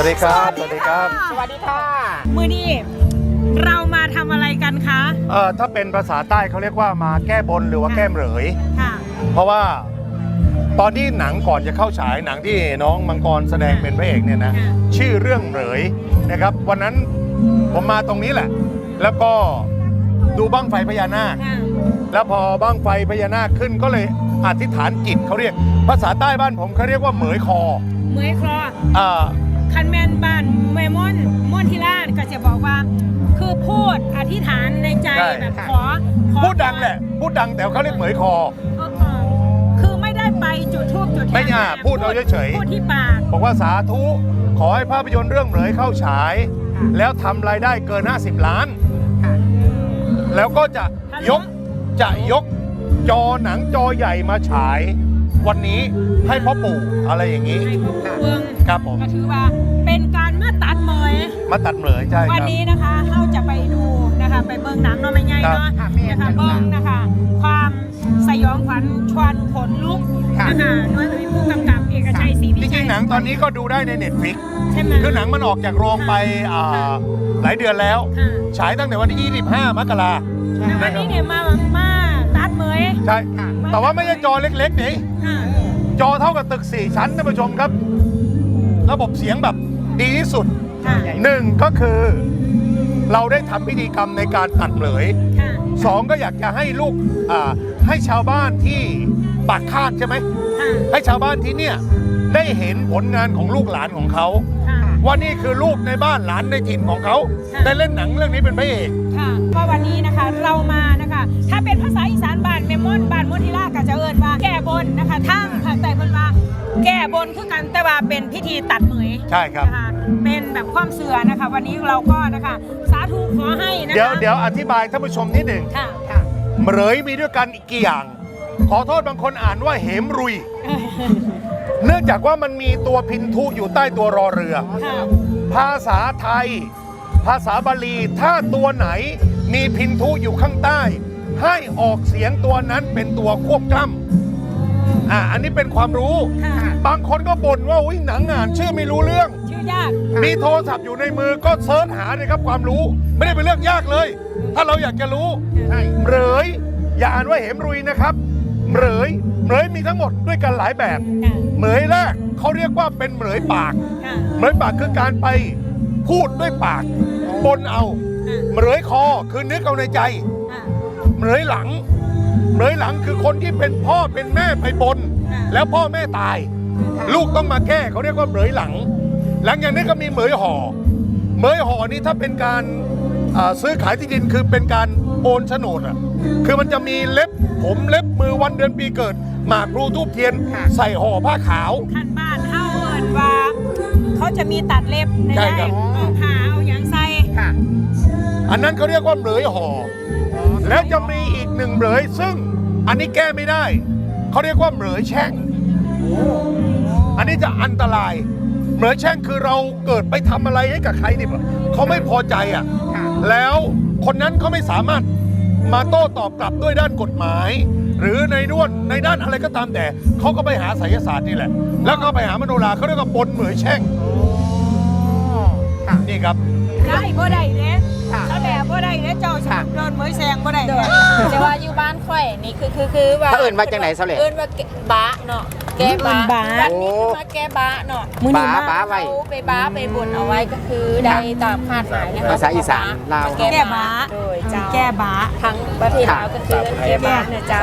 วัสดีครับ สวัสดีครับสวัสดีค่ะมือนี้เรามาทำอะไรกันคะเอ่อถ้าเป็นภาษาใต้เขาเรียกว่ามาแก้บนหรือว่าแก้เหมยค่ะ เพราะว่าตอนที่หนังก่อนจะเข้าฉายหนังที่น้องมังกรแสดงเป็นพระเอกเนี่ยนะค่ะ ชื่อเรื่องเหมยนะครับ วันนั้นผมมาตรงนี้แหละ แล้วก็ดูบ้างไฟพญานาค ค่ะ แล้วพอบ้างไฟพญานาคขึ้นก็เลยอธิษฐานจิตเขาเรียก ภาษาใต้บ้านผมเขาเรียกว่าเหมยคอเมื่อยคลออ่า คันแมนบ้านแมมอนมอนทิลานก็จะบอกว่า คือพูดอธิษฐานในใจใช่ แบบขอขอพูดดังแหละ พูดดังแต่เขาเรียกเหมยคอ เออเออคือไม่ได้ไปจุดทูบจุดเทียนไม่อ่าพูดเอาเฉยๆ พูดที่ปาก บอกว่าสาธุ ขอให้ภาพยนตร์เรื่องเหมยเข้าฉายแล้วทำรายได้เกิน 50 ล้านแล้วก็จะยกจะยกจอหนังจอใหญ่มาฉาย วันนี้ให้พ่อปู่อะไรอย่างนี้ให้พ่อเบืองครับผมก็ถือว่าเป็นการมาตัดเมยมาตัดเหมยใช่ควันรับ นี้นะคะเราจะไปดูนะคะไปเบิ่งหนังเนาะไม่ใหญ่ครับเนาะค่ะแม่นะคะค่ะเบิ่งนะคะ ความสยองขวัญชวนขนลุกค่ะนะคะด้วยผู้กำกับเอกชัยศรีจวิริชังยๆหนังตอนนี้ก็ดูได้ในเน็ตฟิกใช่ไหมคือหนังมันออกจากโรงไปอ่าหลายเดือนแล้ว ค่ะ ฉายตั้งแต่วันที่ 25 มกรา แต่วันนี้เนี่ยมามาตัดเมยใช่ แต่ว่าไม่ใช่จอเล็กๆนี่ค่ะจอเท่ากับตึก 4 ชั้นท่านผู้ชมครับ ระบบเสียงแบบดีที่สุดค่ะหนึ่งก็คือ เราได้ทำพิธีกรรมในการตัดเหลยค่ะสองก็อยากจะให้ลูกอ่าให้ชาวบ้านที่ปากคาดใช่ไหมค่ะให้ชาวบ้านที่เนี่ยได้เห็นผลงานของลูกหลานของเขาค่ะว่านี่คือลูกในบ้านหลานในถิ่นของเขาค่ะได้เล่นหนังเรื่องนี้เป็นพระเอกค่ะก็วันนี้นะคะเรามานะคะ ถ้าเป็นภาษาอี บนนะคะทั้งภาคใต้เพิ่นว่าแก้บนคือกันแต่ว่าเป็นพิธีตัดเหมยใช่ครับ นะคะเป็นแบบความเสื่อนะคะ วันนี้เราก็นะคะสาธุขอให้นะคะเดี๋ยวเดี๋ยวอธิบายท่านผู้ชมนิดหนึ่งค่ะค่ะเหมยมีด้วยกันอีกกี่อย่าง ขอโทษบางคนอ่านว่าเหมรุย เนื่องจากว่ามันมีตัวพินทุอยู่ใต้ตัวรอเรือ ค่ะภาษาไทย ภาษาบาลีถ้าตัวไหนมีพินทุอยู่ข้างใต้ ให้ออกเสียงตัวนั้นเป็นตัวควบกล้ำ อ่าอันนี้เป็นความรู้ ค่ะ บางคนก็บ่นว่าอุ้ยหนังอ่านชื่อไม่รู้เรื่อง ชื่อยาก มีโทรศัพท์อยู่ในมือก็เซิร์ชหาเลยครับความรู้ ไม่ได้เป็นเรื่องยากเลย ถ้าเราอยากจะรู้ใช่ เหมยอย่าอ่านว่าเหมรุยนะครับเหมยเหมยมีทั้งหมดด้วยกันหลายแบบค่ะ เหมยแรกเขาเรียกว่าเป็นเหมยปาก ค่ะ เหมยปากคือการไปพูดด้วยปากบนเอาค่ะเหมยคอคือนึกเอาในใจ ค่ะ เหมยหลัง เหมยหลังคือคนที่เป็นพ่อเป็นแม่ไปบนค่ะแล้วพ่อแม่ตาย ลูกต้องมาแก้เขาเรียกว่าเหมยหลัง หลังจากนี้ก็มีเหมยห่อเหมยห่อนี่ถ้าเป็นการอ่าซื้อขายที่ดินคือเป็นการโอนโฉนดอะคือมันจะมีเล็บผมเล็บมือวันเดือนปีเกิด หมากพลูทูบเทียน ใส่ห่อผ้าขาวขั้นบ้านเฮาเอิ้นว่าเขาจะมีตัดเล็บในใช่ได้ครับเอาผ้าเอาหยังใส่ค่ะอันนั้นเขาเรียกว่าเหมยห่อ แล้วจะมีอีกหนึ่งเหมยซึ่งอันนี้แก้ไม่ได้ เขาเรียกว่าเหมยแช่ง อันนี้จะอันตราย เหมยแช่งคือเราเกิดไปทำอะไรให้กับใครเนี่ยเขาไม่พอใจอะค่ะ แล้วคนนั้นเขาไม่สามารถมาโต้ตอบกลับด้วยด้านกฎหมาย หรือในด้วนในด้านอะไรก็ตามแต่เขาก็ไปหาไสยศาสตร์นี่แหละ แล้วก็ไปหามโนราเขาเรียกว่าบนเหมยแช่งค่ะนี่ครับ ได้บ่ได้เด้ค่ะถ้าแบบบ่ได้เด้เจ้าสค่ะมุดโดนเหมยแซงบ่ได้โดเด้ยแต่ว่าอยู่บ้านข่อยนี่คือคือคือว่าถ้าเอิ้นว่าจังไหนเสาเหล็กเอิ้นว่าแกบ้าเนาะแกบ้าวันนี้คือมาแกบ้าเนาะมื้อนี้บ้ามาบ้าไว้เขาไปบ้าไปบ่นเอาไว้ก็คือได้ตามคาดหมายนะคะภาษาอีสานลาวแกแก้บ้าบ้าโดยเจ้าแก้บ้าทั้งประเทศลาวก็คือแกบ้าเนี่ยเจ้า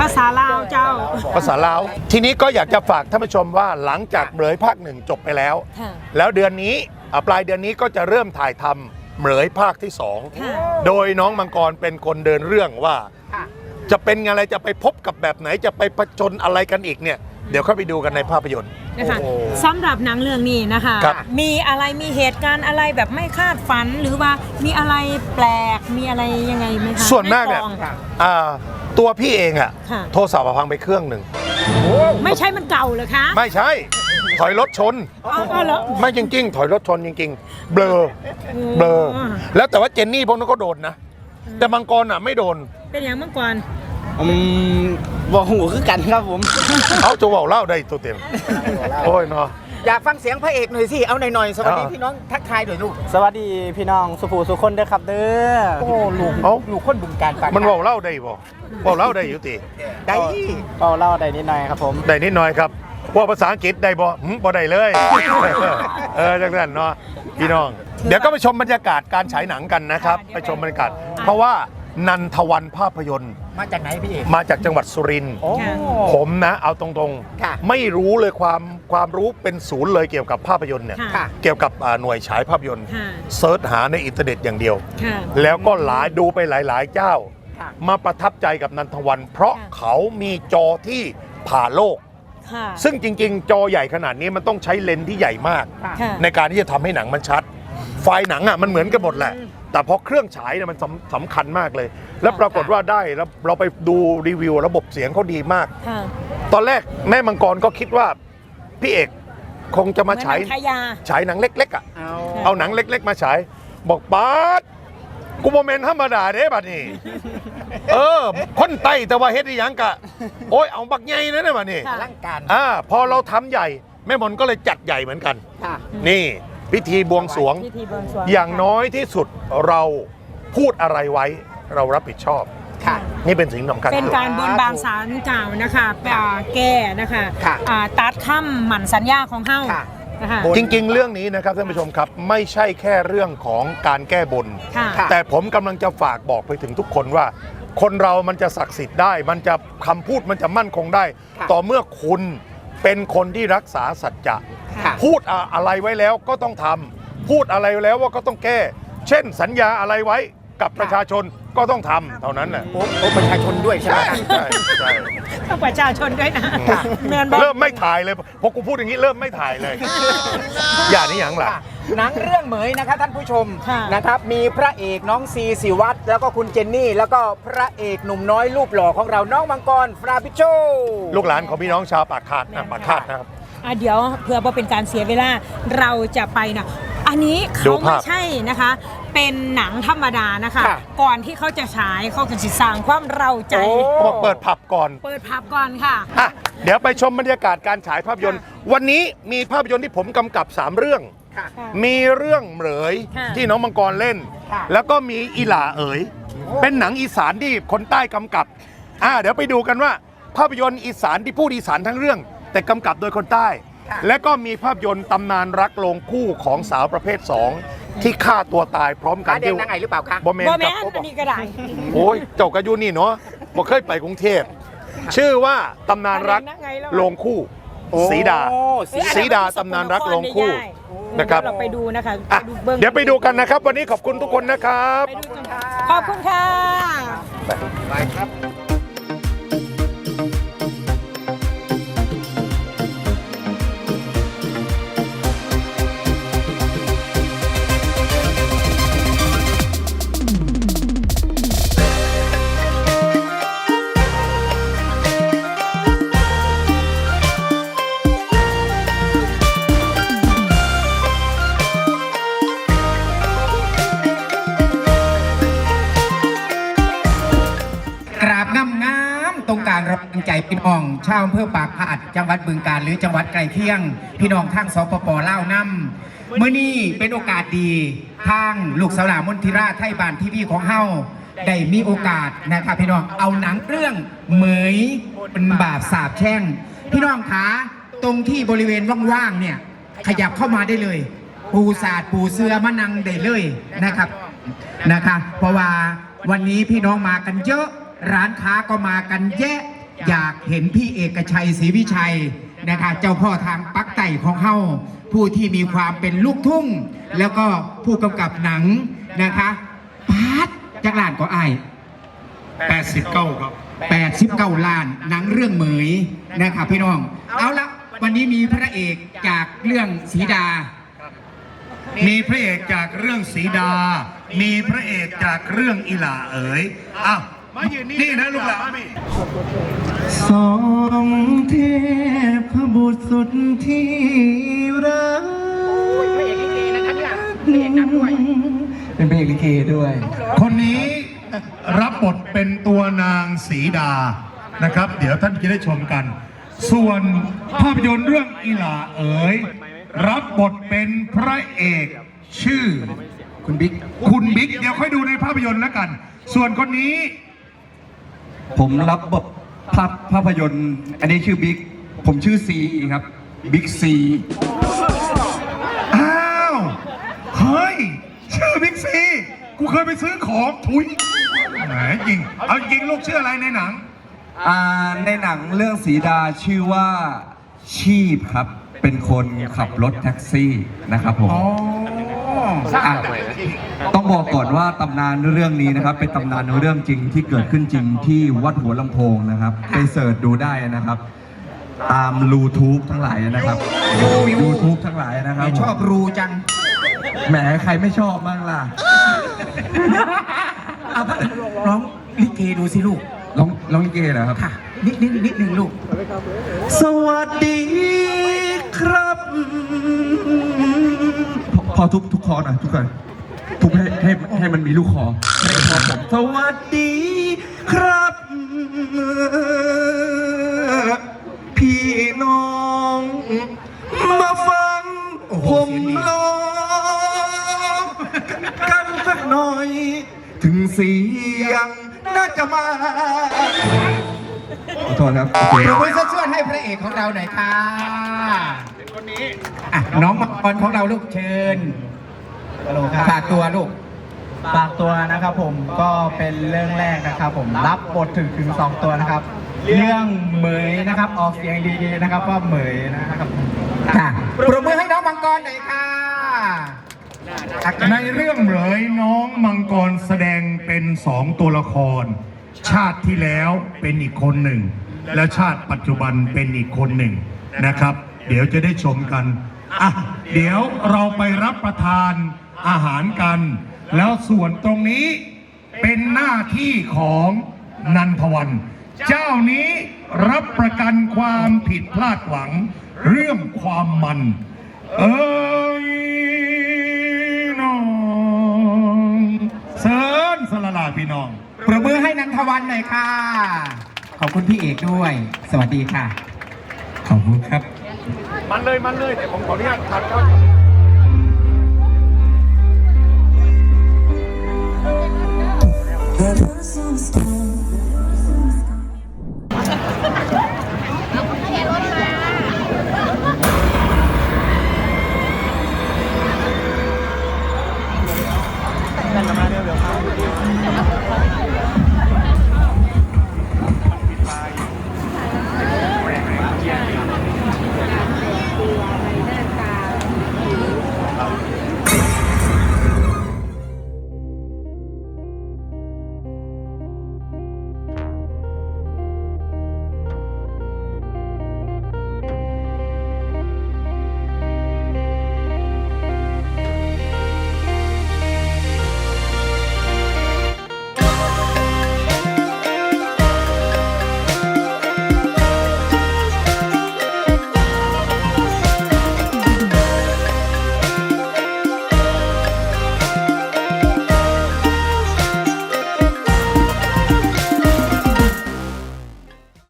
ภาษาลาวเจ้า ภาษาลาวทีนี้ก็อยากจะฝากท่านผู้ชมว่าหลังจากเหมยภาคหนึ่งจบไปแล้วค่ะแล้วเดือนนี้อ่าปลายเดือนนี้ก็จะเริ่มถ่ายทำ เหมยภาคที่สองค่ะโดยน้องมังกรเป็นคนเดินเรื่องว่า ค่ะ จะเป็นอะไรจะไปพบกับแบบไหนจะไปผจญอะไรกันอีกเนี่ย เดี๋ยวเข้าไปดูกันในภาพยนตร์ นะคะโอ้สำหรับหนังเรื่องนี้นะคะ ครับ มีอะไรมีเหตุการณ์อะไรแบบไม่คาดฝันหรือว่ามีอะไรแปลกมีอะไรยังไงไหมคะส่วนมากเนี่ยใองค่ะอ่าตัวพี่เองอะค่ะ โทรศัพท์อะพังไปเครื่องหนึ่ง ไม่ใช่มันเก่าเหรอคะ ไม่ใช่ ถอยรถชนเอาเอาเหรอไม่จริง ๆ ถอยรถชนจริง ๆ เบลอเบลอแล้วแต่ว่าเจนนี่พวกนั้นก็โดนนะ แต่มังกรอะไม่โดน เป็นอย่างเมื่อก่อนอืมบอกหูคือกันครับผม เอาจะเว่าเล่าได้ตัวเต็มโอ้ยเนาะอยากฟังเสียงพระเอกหน่อยสิ เอาหน่อยๆ สวัสดีเอาพี่น้องทักทายหน่อยลูก สวัสดีพี่น้องสุภูสุคนเด้อครับเด้อ โอ้ลูกเอ้าลูกคนบึงการปากมันเว่าเล่าได้บ่เว่าเล่าได้อยู่ติได้เอาเล่าได้นิดหน่อยครับผม ได้นิดหน่อยครับ ว่าภาษาอังกฤษได้บ่หึบ่ได้เลย เออจังนั้นเนาะพี่น้อง เดี๋ยวก็ไปชมบรรยากาศการฉายหนังกันนะครับ ไปชมบรรยากาศ เพราะว่านันทวันภาพยนตร์ มาจากไหนพี่เอกมาจากจังหวัดสุรินทร์ โอ้ ผมนะเอาตรงค่ะๆ ไม่รู้เลยความความรู้เป็นศูนย์เลยเกี่ยวกับภาพยนตร์เนี่ยค่ะค่ะเกี่ยวกับอ่าหน่วยฉายภาพยนตร์ค่ะ เซิร์ชหาในอินเทอร์เน็ตอย่างเดียว ค่ะ แล้วก็หลายดูไปหลาย ๆ เจ้า ค่ะ มาประทับใจกับนันทวัน เพราะค่ะ เขามีจอที่ผ่าโลก ค่ะซึ่งจริง ๆ จอใหญ่ขนาดนี้มันต้องใช้เลนส์ที่ใหญ่มากค่ะค่ะ ในการที่จะทำให้หนังมันชัด ไฟล์หนังอะมันเหมือนกันหมดแหละ แต่พอเครื่องฉายเนี่ยมันสำสำคัญมากเลย แล้วปรากฏว่าได้แล้วเราไปดูรีวิวระบบเสียงเขาดีมาก ค่ะ ตอนแรกแม่มังกรก็คิดว่า พี่เอกคงจะมาฉายเหอนหนังขยา ฉายหนังเล็กๆอะ เอา เอาหนังเล็ก ๆ มาฉาย บอกบาส กูโมเมนต์ธรรมดาเด้บัดนี้ เออ คนไต้แต่ว่าเฮ็ดอีหยังกะ โอ้ยเอาบักใหญ่นะเนี่ยบัดนี้ค่ะร่างการอ่า พอเราทำใหญ่ แม่มนก็เลยจัดใหญ่เหมือนกัน ค่ะ นี่ พิธีบวงสรวง พิธีบวงสรวงอย่างน้อยที่สุดเราพูดอะไรไว้ เรารับผิดชอบ ค่ะ นี่เป็นสิ่งสำคัญเป็นการบนบานสารกล่าวนะคะอ่าแก้นะคะค่ะอ่าตัดค่ำหมั่นสัญญาของเฮาค่ะนะ คะจริง ๆ เรื่องนี้นะครับท่านผู้ชมครับ ไม่ใช่แค่เรื่องของการแก้บนค่ะค่ะ แต่ผมกำลังจะฝากบอกไปถึงทุกคนว่า คนเรามันจะศักดิ์สิทธิ์ได้ มันจะคำพูดมันจะมั่นคงได้ ค่ะต่อเมื่อคุณเป็นคนที่รักษาสัจจะ ค่ะ พูดอะอะไรไว้แล้วก็ต้องทำพูดอะไรไว้แล้วว่าก็ต้องแก้ เช่นสัญญาอะไรไว้ กับประชาชนก็ต้องทำเท่านั้นแหละโอ้โอ้ประชาชนด้วยใช่ไหมใช่คะใช่ใช่ต้องประชาชนด้วยนะค่ะเมือนบอกเริ่มไม่ถ่ายเลยพอกูพูดอย่างนี้เริ่มไม่ถ่ายเลย อย่านี่อย่างหลัง ค่ะหนังเรื่องเหมยนะครับท่านผู้ชมค่ะนะครับ มีพระเอกน้องซีสิวัตรแล้วก็คุณเจนนี่ แล้วก็พระเอกหนุ่มน้อยรูปหล่อของเราน้องมังกรฟราบิโช ลูกหลานของพี่น้องชาวปากคาดนะปากคาดนะครับ อะเดี๋ยวเพื่อว่าเป็นการเสียเวลาเราจะไปนะอันนี้ดูเขาภาไม่พ ใช่นะคะ เป็นหนังธรรมดานะคะ ค่ะ ก่อนที่เขาจะฉายเขาก็จะสร้างความเราใจโอ้เขาบอกเปิดผับก่อน เปิดภาพก่อนค่ะ อะ เดี๋ยวไปชมบรรยากาศการฉายภาพยนตร์ วันนี้มีภาพยนตร์ที่ผมกำกับ 3 เรื่อง ค่ะ มีเรื่องเหมยค่ะที่น้องมังกรเล่น ค่ะ แล้วก็มีอีหล่าเอ๋ย เป็นหนังอีสานที่คนใต้กำกับ อ่าเดี๋ยวไปดูกันว่า ภาพยนตร์อีสานที่พูดอีสานทั้งเรื่อง แต่กำกับโดยคนใต้ และก็มีภาพยนตร์ตำนานรักลงคู่ของสาวประเภท 2 ที่ฆ่าตัวตายพร้อมกักานรแดงนางไงหรือเปล่าคะ บอมเมนบอแมกับนอันนี้ก็ได้โอ้ยเจ้ากระยูนี่เนาะบอกเคยไปกรุงเทพชื่อว่าตำนานรักลงคู่โอ้สีดาสีสีดาตำนานรักลงคู่นะครับเราไปดูนะคะอะดูบื้องเดี๋ยวไปดูกันนะครับ วันนี้ขอบคุณทุกคนนะครับ ไปดูกันค่ะขอบคุณค่ะ ไปครับ ชาวอำเภอปากพาดจังหวัดบึงกาฬหรือจังหวัดไกลเคียง พี่น้องทางสปปลาวนํเมื่อนี้เป็นโอกาสดีทางลูกสาวหลามนทิราไทยบานทีวีของเฮาได้มีโอกาสนะครับพี่น้องเอาหนังเรื่องเหมยเป็นบาปสาบแช่ง พี่น้องขาตรงที่บริเวณว่างๆเนี่ยขยับเข้ามาได้เลย ปูศาสตร์ปูเสือมานังได้เลยนะครับนะคะ เพราะว่าวันนี้พี่น้องมากันเยอะ ร้านค้าก็มากันแยะ อยากเห็นพี่เอกชัยศรีวิชัยนะคะเจ้าพ่อทางปักไต่ของเฮาผู้ที่มีความเป็นลูกทุ่ง แล้วก็ผู้กำกับหนังนะคะปาดจากล้านก็อาย89 ครับ 89ล้านหนังเรื่องเหมยนะครับพี่น้อง เอาละวันนี้มีพระเอกจากเรื่องสีดา มีพระเอกจากเรื่องสีดา มีพระเอกจากเรื่องอิหล่าเอ๋ยอ้าว นี่นะลูกหลานสองเทพบุตรสุดที่รักพระเอกลิเกนะคะเนี่ยพระเอกหนังด้วยเป็นพระเอกลิเกด้วย คนนี้รับบทเป็นตัวนางสีดานะครับ เดี๋ยวท่านจะได้ชมกัน ส่วนภาพยนตร์เรื่องอีหลาเอ๋ยรับบทเป็นพระเอกชื่อคุณบิ๊กคุณบิ๊กเดี๋ยวค่อยดูในภาพยนตร์แล้วกัน ส่วนคนนี้ ผมรับบทภาพภาพยนตร์ อันนี้ชื่อบิ๊ก ผมชื่อซีครับ บิ๊กซี อ้าว เฮ้ย ชื่อบิ๊กซี กูเคยไปซื้อของทุยแหมจริง เอาจริงลูกชื่ออะไรในหนัง อ่าในหนังเรื่องสีดาชื่อว่าชีพครับ เป็นคนขับรถแท็กซี่นะครับผม อ๋อ อะต้องบอกก่อนว่าตำนานเรื่องนี้นะครับ เป็นตำนานเรื่องจริงที่เกิดขึ้นจริงที่วัดหัวลำโพงนะครับ ไปเสิร์ชดูได้นะครับ ตามรูทูบทั้งหลายนะครับ ยูทูบทั้งหลายนะครับชอบรูจัง แหมใครไม่ชอบบ้างล่ะเอาร้องลิเกดูสิลูก ร้องร้องลิเกเหรอครับ ค่ะ นิดนิดนิดหนึ่งลูก สวัสดีครับ พอพอทุกทุกคอหน่อยทุกคนทุกให้ให้ให้มันมีลูกคอพอผมสวัสดีครับ พี่น้อง มาฟังโอ้โหผมเสียงดีร้องกันสักหน่อย ถึงเสียงน่าจะมาขอโทษครับปรบมือช่วยๆให้พระเอกของเราหน่อยค่ะ คนนี้อะน้องมังกรของเราลูกเชิญฝากตัวลูกฝากตัวนะครับผมก็เป็นเรื่องแรกนะครับ ผมรับบทถึงถึงสองตัวนะครับ เรื่องเหมยนะครับออกเสียงดีๆนะครับว่าเหมยนะครับค่ะปรบมือให้น้องมังกรหน่อยค่ะในเรื่องเหลยน้องมังกรแสดงเป็นสองตัวละคร ชาติที่แล้วเป็นอีกคนหนึ่ง และชาติปัจจุบันเป็นอีกคนหนึ่งนะครับ เดี๋ยวจะได้ชมกันอะเดี๋ยวเราไปรับประทานอาหารกัน แล้วส่วนตรงนี้เป็นหน้าที่ของนันทวันเจ้านี้รับประกันความผิดพลาดหวัง เรื่องความมัน เอ้ยน้องเสิร์นสละลาพี่น้อง ปรบมือให้นันทวันหน่อยค่ะ ขอบคุณพี่เอกด้วย สวัสดีค่ะ ขอบคุณครับ มันเลยมันเลยแต่ผมขออนุญาตทันครับ The blossoms down